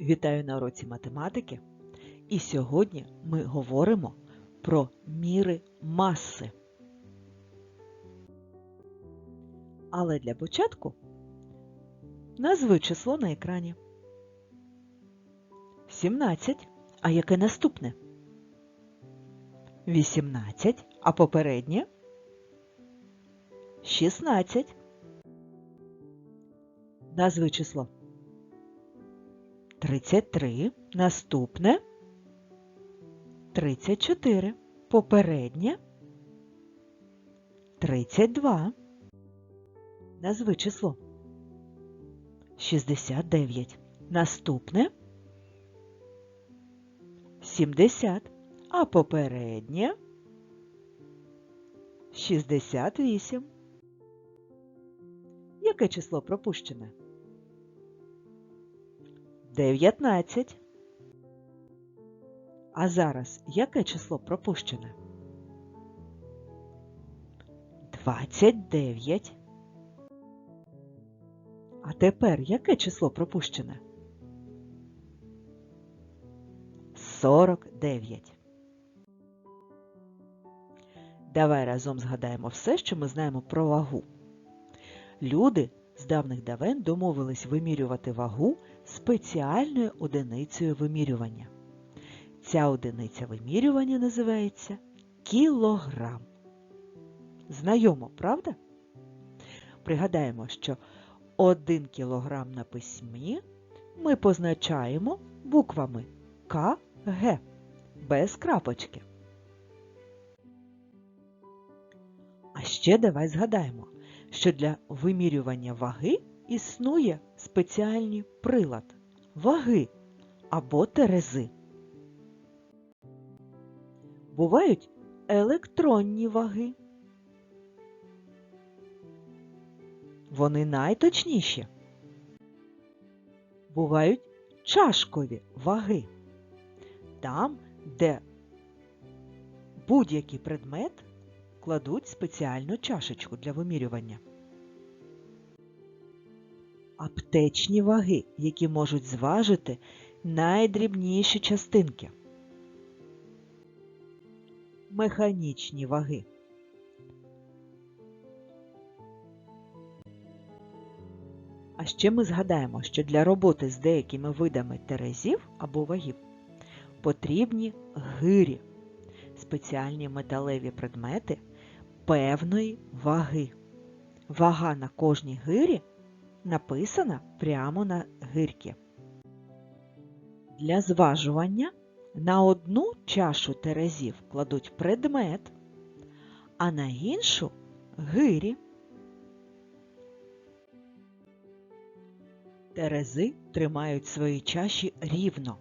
Вітаю на уроці математики. І сьогодні ми говоримо про міри маси. Але для початку назви число на екрані. 17. А яке наступне? 18. А попереднє? 16. Назви число. 33. Наступне 34. Попереднє 32. Назви число. 69. Наступне 70. А попереднє 68. Яке число пропущене? 19. А зараз яке число пропущене? 29. А тепер яке число пропущене? 49. Давай разом згадаємо все, що ми знаємо про вагу. Люди з давних давен домовились вимірювати вагу спеціальною одиницею вимірювання. Ця одиниця вимірювання називається кілограм. Знайомо, правда? Пригадаємо, що 1 кілограм на письмі ми позначаємо буквами К, Г без крапочки. А ще давай згадаємо, що для вимірювання ваги існує спеціальний прилад ваги або терези. Бувають електронні ваги. Вони найточніші. Бувають чашкові ваги. Там, де будь-який предмет кладуть спеціальну чашечку для вимірювання. Аптечні ваги, які можуть зважити найдрібніші частинки. Механічні ваги. А ще ми згадаємо, що для роботи з деякими видами терезів або вагів потрібні гирі, спеціальні металеві предмети певної ваги. Вага на кожній гирі написана прямо на гирки. Для зважування на одну чашу терезів кладуть предмет, а на іншу гирі. Терези тримають свої чаші рівно.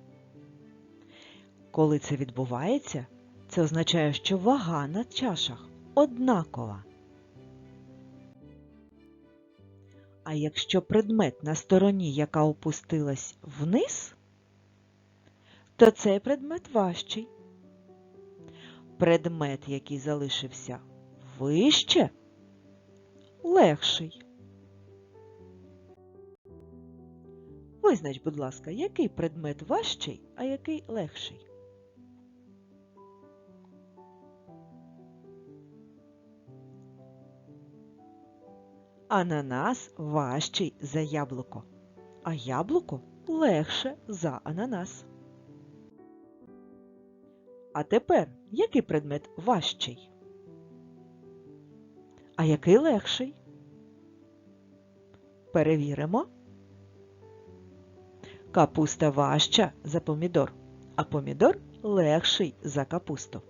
Коли це відбувається, це означає, що вага на чашах однакова. А якщо предмет на стороні, яка опустилась вниз, то цей предмет важчий. Предмет, який залишився вище, легший. Визнач, будь ласка, який предмет важчий, а який легший? Ананас важчий за яблуко, а яблуко легше за ананас. А тепер який предмет важчий? А який легший? Перевіримо. Капуста важча за помідор, а помідор легший за капусту.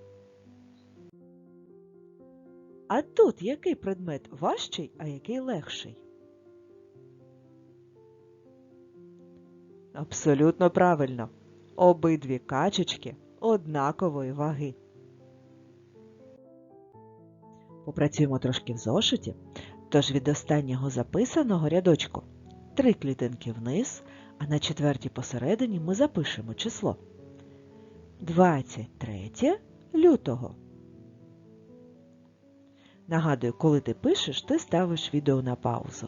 А тут який предмет важчий, а який легший? Абсолютно правильно. Обидві качечки однакової ваги. Попрацюємо трошки в зошиті, тож від останнього записаного рядочку три клітинки вниз, а на четвертій посередині ми запишемо число 23 лютого. Нагадую, коли ти пишеш, ти ставиш відео на паузу.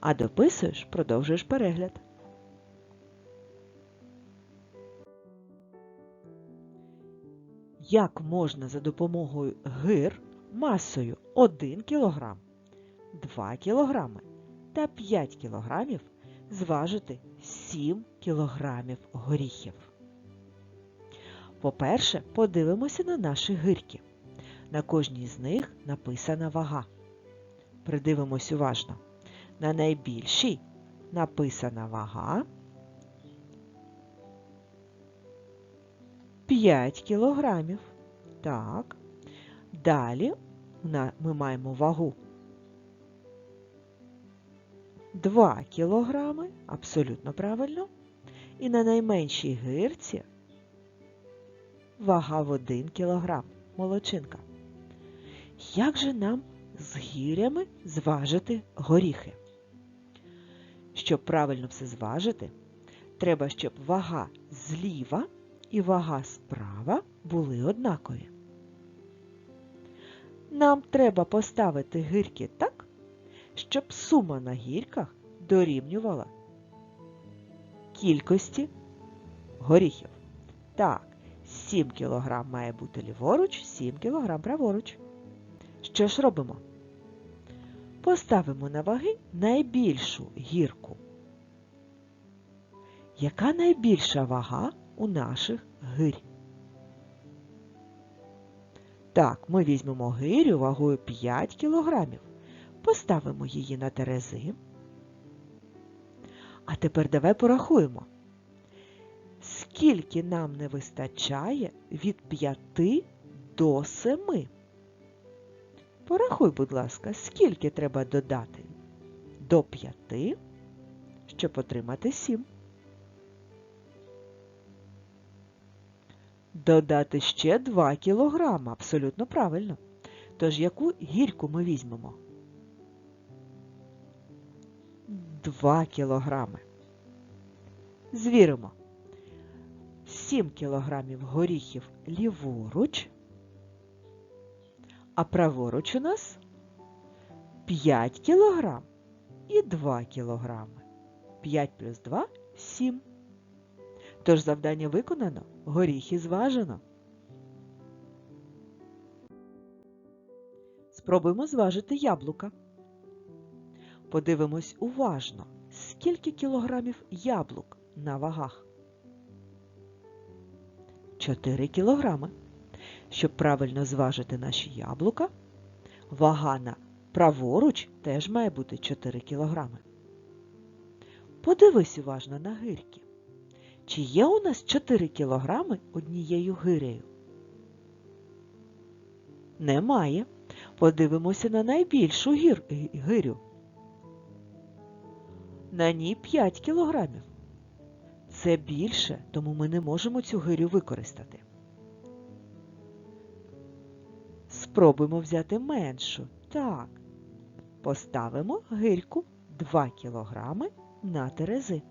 А дописуєш, продовжуєш перегляд. Як можна за допомогою гир масою 1 кг, 2 кг та 5 кг зважити 7 кг горіхів? По-перше, подивимося на наші гирки. На кожній з них написана вага. Придивимось уважно. На найбільшій написана вага 5 кілограмів. Так. Далі ми маємо вагу 2 кілограми, абсолютно правильно. І на найменшій гирці вага в 1 кілограм. Молодчинка. Як же нам з гірями зважити горіхи? Щоб правильно все зважити, треба, щоб вага зліва і вага справа були однакові. Нам треба поставити гирки так, щоб сума на гірках дорівнювала кількості горіхів. Так, 7 кг має бути ліворуч, 7 кг праворуч. Що ж робимо? Поставимо на ваги найбільшу гірку. Яка найбільша вага у наших гирь? Так, ми візьмемо гирю вагою 5 кг. Поставимо її на терези. А тепер давай порахуємо. Скільки нам не вистачає від 5 до 7? Порахуй, будь ласка, скільки треба додати до 5, щоб отримати 7. Додати ще 2 кілограма. Абсолютно правильно. Тож яку гірку ми візьмемо? 2 кілограми. Звіримо. 7 кілограмів горіхів ліворуч, а праворуч у нас 5 кілограм і 2 кілограми. 5 плюс 2 – 7. Тож завдання виконано, горіхи зважено. Спробуємо зважити яблука. Подивимось уважно, скільки кілограмів яблук на вагах. 4 кілограми. Щоб правильно зважити наші яблука, вага на праворуч теж має бути 4 кілограми. Подивись уважно на гирки. Чи є у нас 4 кілограми однією гирею? Немає. Подивимося на найбільшу гір... гирю. На ній 5 кілограмів. Це більше, тому ми не можемо цю гирю використати. Спробуємо взяти меншу. Так. Поставимо гирьку 2 кілограми на терези.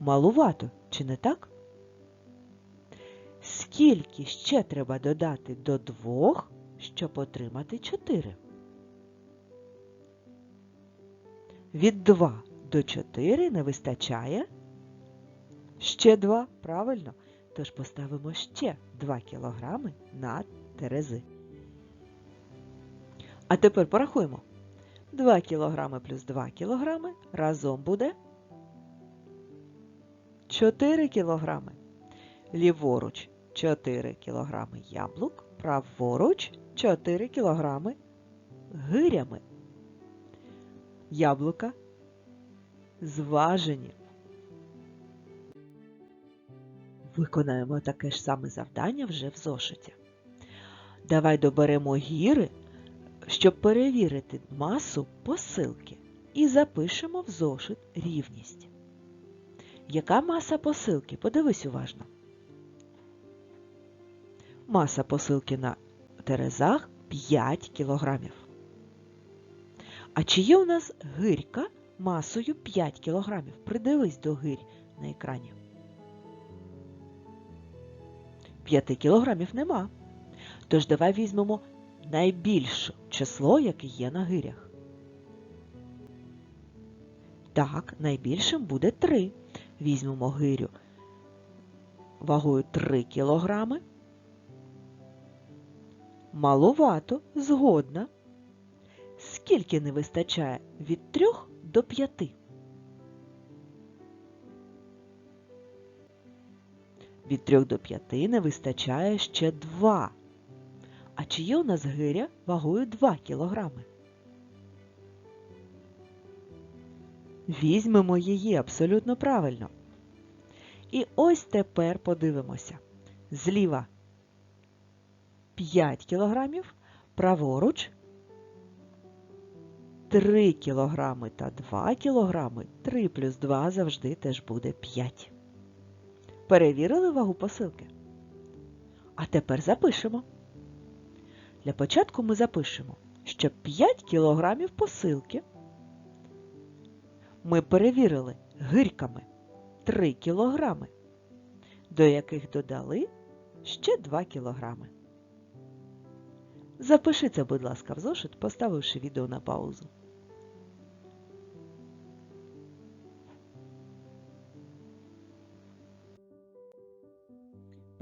Малувато, чи не так? Скільки ще треба додати до двох, щоб отримати 4? Від 2 до 4 не вистачає. Ще 2, правильно? Тож поставимо ще 2 кілограми на терези. А тепер порахуємо. 2 кілограми плюс 2 кілограми разом буде 4 кілограми. Ліворуч 4 кілограми яблук, праворуч 4 кілограми гирями. Яблука зважені. Виконаємо таке ж саме завдання вже в зошиті. Давай доберемо гіри, щоб перевірити масу посилки, і запишемо в зошит рівність. Яка маса посилки? Подивись уважно. Маса посилки на терезах 5 кілограмів. А чи є у нас гирька масою 5 кілограмів? Придивись до гирь на екрані. 5 кілограмів нема. Тож давай візьмемо найбільше число, яке є на гирях. Так, найбільшим буде 3. Візьмемо гирю вагою 3 кілограми. Маловато, згодна. Скільки не вистачає від 3 до 5? Від 3 до 5 не вистачає ще 2. А чи є у нас гиря вагою 2 кілограми? Візьмемо її абсолютно правильно. І ось тепер подивимося. Зліва 5 кілограмів, праворуч 3 кілограми та 2 кілограми. 3 плюс 2 завжди теж буде 5. Перевірили вагу посилки? А тепер запишемо. Для початку ми запишемо, що 5 кілограмів посилки ми перевірили гирьками 3 кілограми, до яких додали ще 2 кілограми. Запиши це, будь ласка, в зошит, поставивши відео на паузу.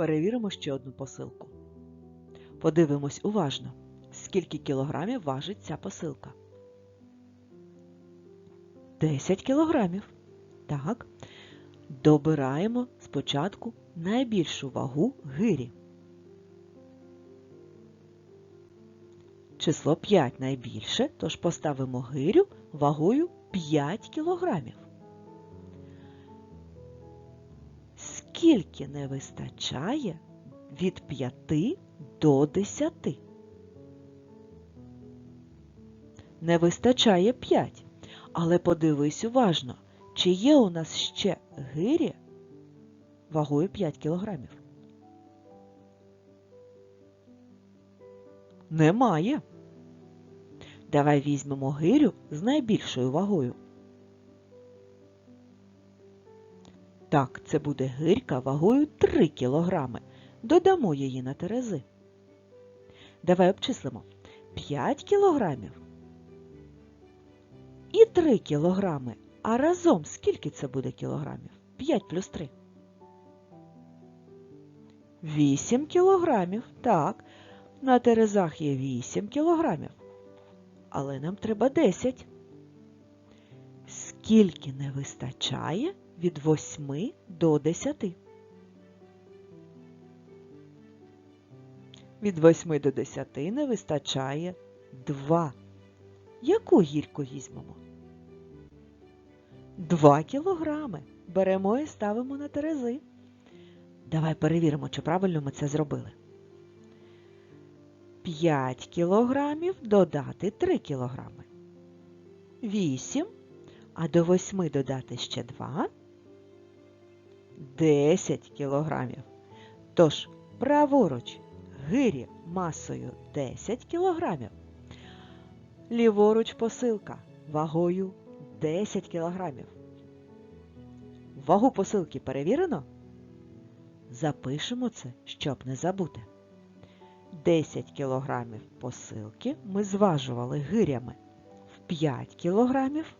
Перевіримо ще одну посилку. Подивимось уважно, скільки кілограмів важить ця посилка. 10 кілограмів. Так. Добираємо спочатку найбільшу вагу гирі. Число 5 найбільше, тож поставимо гирю вагою 5 кілограмів. Скільки не вистачає від 5 до 10? Не вистачає 5. Але подивись уважно, чи є у нас ще гирі вагою 5 кілограмів? Немає. Давай візьмемо гирю з найбільшою вагою. Так, це буде гирька вагою 3 кілограми. Додамо її на терези. Давай обчислимо 5 кілограмів і 3 кілограми. А разом скільки це буде кілограмів? 5 плюс 3. 8 кілограмів. Так, на терезах є 8 кілограмів. Але нам треба 10. Скільки не вистачає від 8 до 10? Від 8 до 10 не вистачає 2. Яку гірку візьмемо? 2 кілограми. Беремо і ставимо на терези. Давай перевіримо, чи правильно ми це зробили. 5 кілограмів додати 3 кілограми. 8. А до 8 додати ще 2. 10 кілограмів. Тож, праворуч гирі масою 10 кілограмів. Ліворуч посилка вагою 10 кілограмів. Вагу посилки перевірено? Запишемо це, щоб не забути. 10 кілограмів посилки ми зважували гирями в 5 кілограмів,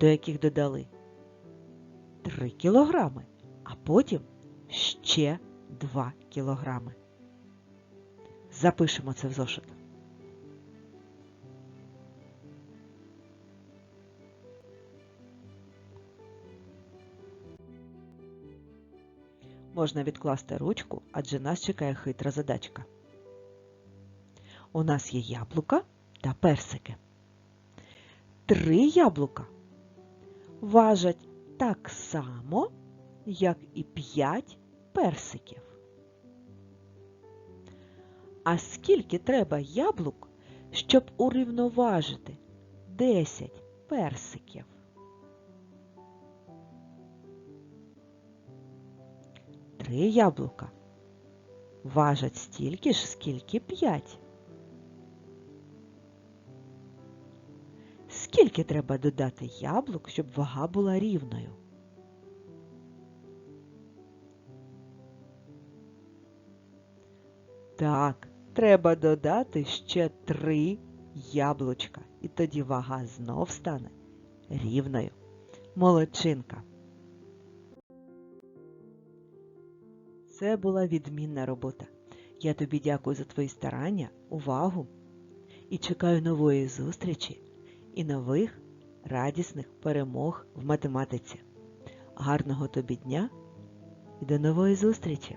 до яких додали 3 кілограми, а потім ще 2 кілограми. Запишемо це в зошит. Можна відкласти ручку, адже нас чекає хитра задачка. У нас є яблука та персики. Три яблука важать так само, як і п'ять персиків. А скільки треба яблук, щоб урівноважити 10 персиків? Три яблука важать стільки ж, скільки п'ять. Скільки треба додати яблук, щоб вага була рівною? Так, треба додати ще три яблучка, і тоді вага знов стане рівною. Молодчинка. Це була відмінна робота. Я тобі дякую за твої старання, увагу і чекаю нової зустрічі і нових радісних перемог в математиці. Гарного тобі дня і до нової зустрічі!